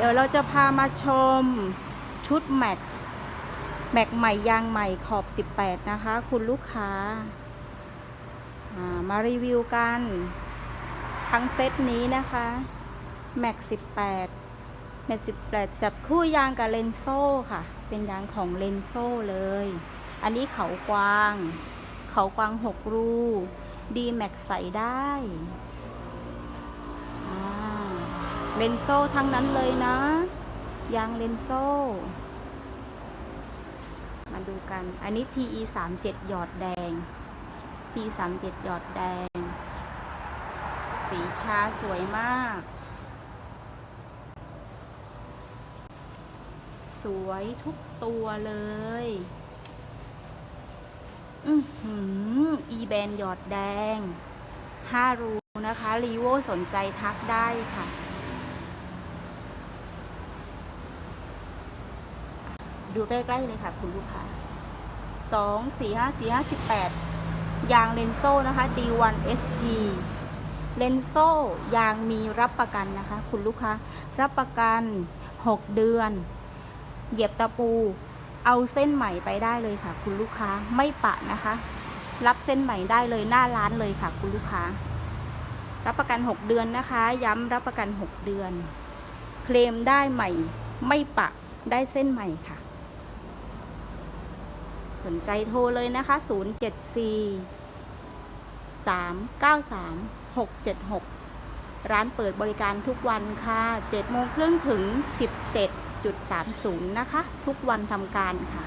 เดี๋ยวเราจะพามาชมชุดแม็ก แม็กใหม่ยางใหม่ขอบ 18 นะคะ คุณลูกค้าามารีวิวกัน ทั้งเซตนี้นะคะแม็ก 18แม็ก 18 จับคู่ยางกับเลนโซ่ค่ะ เป็นยางของเลนโซ่เลย อันนี้เขากวาง เขากวาง 6 รู ดีแม็กใส่ได้ เลนโซ่ทั้งนั้นเลยนะ ยางเลนโซ่ มาดูกัน อันนี้ TE 3 7หยอดแดง TE 3 7หยอดแดง สีชาสวยมาก สวยทุกตัวเลย อือหือ อีแบนหยอดแดง 5 รูนะคะ รีโวสนใจทักได้ค่ะ ดูใกล้ๆเลยค่ะ คุณลูกค้าสองสี่ห้าสี่ห้าสิบแปดยางเลนโซ่นะคะ D1 SP เลนโซ่ยางมีรับประกันนะคะ คุณลูกค้า รับประกัน 6 เดือน เหยียบตะปู เอาเส้นใหม่ไปได้เลยค่ะ คุณลูกค้าไม่ปะนะคะ รับเส้นใหม่ได้เลยหน้าร้านเลยค่ะ คุณลูกค้า รับประกัน 6 เดือนนะคะ ย้ำรับประกัน 6 เดือน เคลมได้ใหม่ ไม่ปะได้เส้นใหม่ค่ะ สนใจโทรเลยนะคะ 074 393 676 ร้านเปิดบริการทุกวันค่ะ7โมงครึ่งถึง 17.30 นะคะ ทุกวันทำการค่ะ